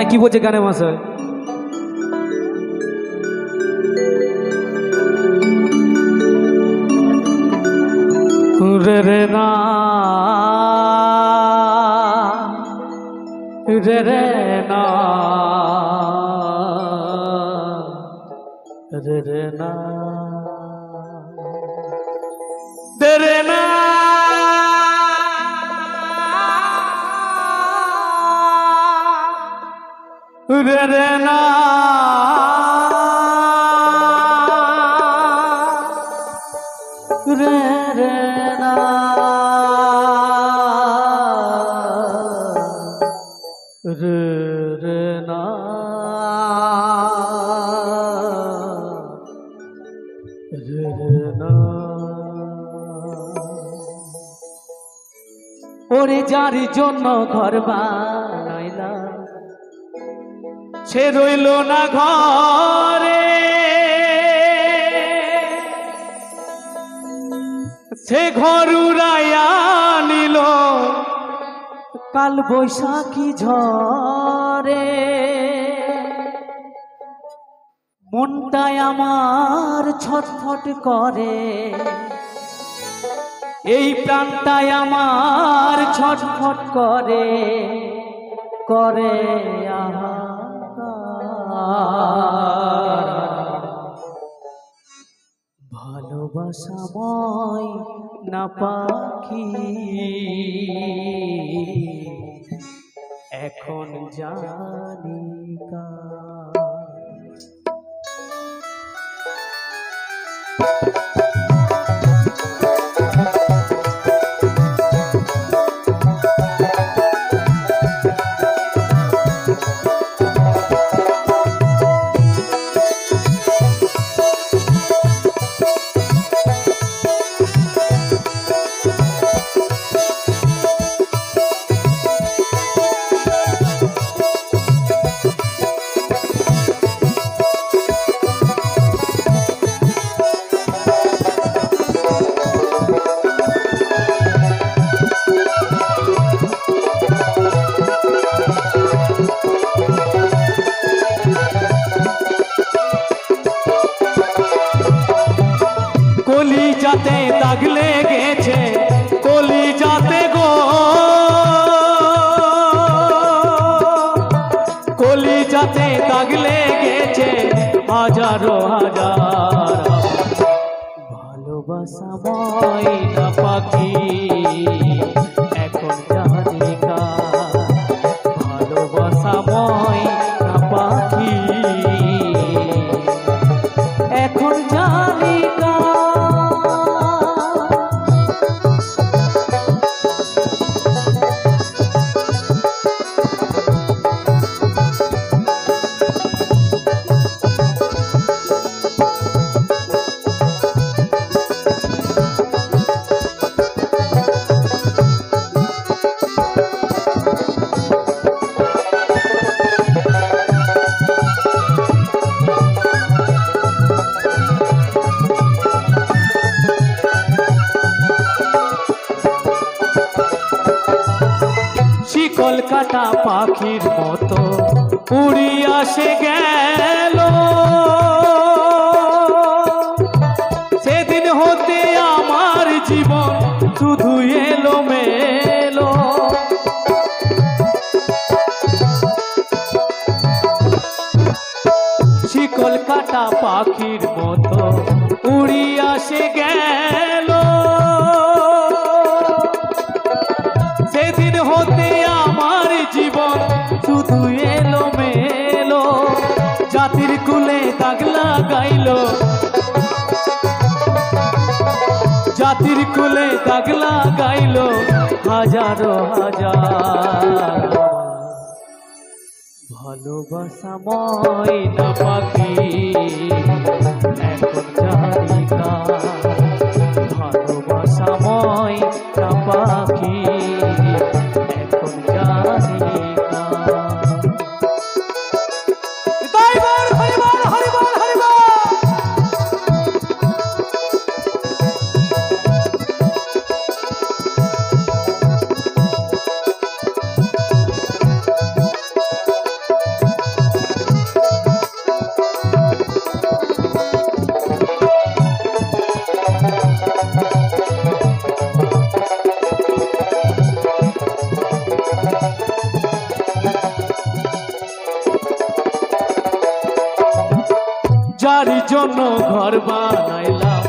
এই কি বলছে গানে মাস্টার রে রে না রে রে না রে রে না। রে না। রে রে না। রে রে না। ওরে যার জন্য ঘর বানাইলা সে রইল না ঘরে। সে ঘর উড়াইয়া নিল কাল বৈশাখী ঝরে মনটাই আমার ছটফট করে। এই প্রাণটাই আমার ছটফট করে করে আমার ভালোবাসাময় না পাখি এখন জানি কা Thank you. হাজারো হাজার। ভালোবাসা ময়না পাখি। কাটা পাখির মতো উড়িয়া সে গেল। সেদিন হতে আমার জীবন শুধু এলো মেলো শিকল কাটা পাখির মতো উড়িয়া সে গেল। সেদিন হতে শুধু এলো মেলো, জাতির কুলে দাগ লাগাইল জাতির কুলে তাগলা লাগাইল হাজারো হাজার। ভালোবাসা ময়না পাখি। যার জন্য ঘর বানাইলাম।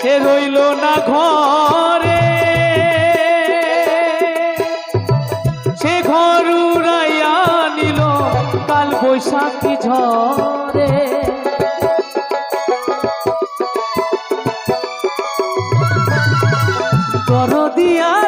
সে রইল না ঘরে। সে ঘর উড়াইয়া নিল, কাল বৈশাখী ঝরে দরদিয়া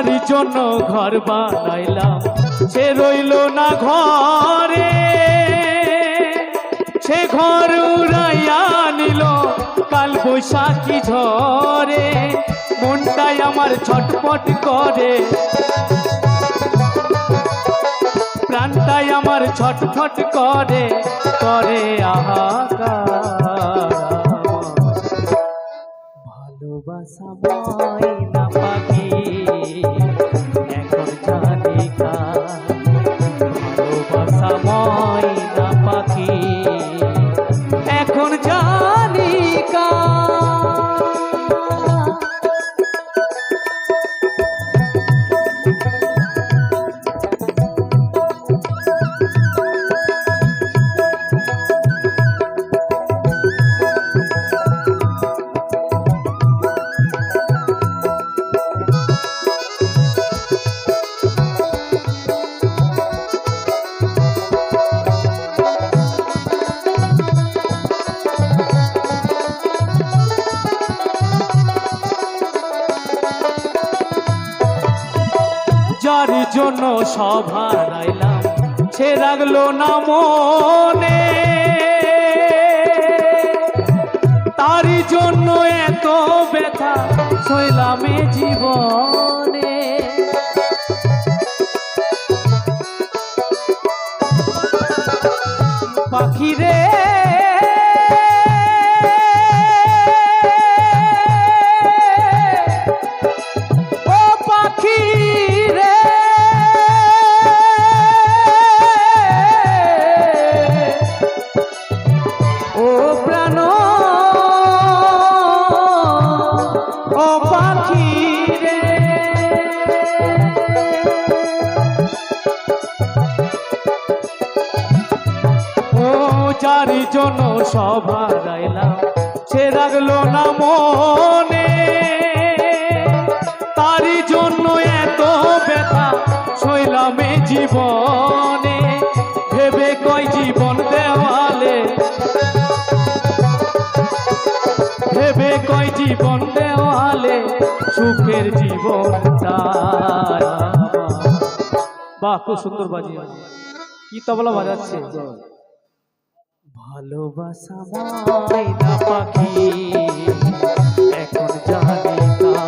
যার জন্য ঘর বানাইলাম। সে রইল না ঘরে, সে ঘর উড়াইয়া নিল কাল বৈশাখী ঝরে মনটাই আমার ছটপট করে। প্রাণটাই আমার ছটফট করে করে আহাকার। ভালোবাসা ময়না পাখি জন্য সব হারাইলাম সে রাখল না মনে। তারই জন্য এত ব্যথা সইলামে জীবনে। পাখি রাখল না মনে। তারই জন্য এত ব্যথা শৈলামে জীবনে। ভেবে কয় জীবন দেওয়ালে। ভেবে কয় জীবন দেওয়ালে সুখের জীবনটা বাহ, খুব সুন্দর বাজিয়ে। কি তবলা বাজাচ্ছে। ভালোবাসা ময়না পাখি, এখন জানি না।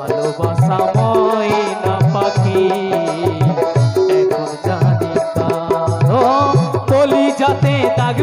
ভালোবাসা ময়না পাখি, এখন জানি না। কলি যাতে দাগ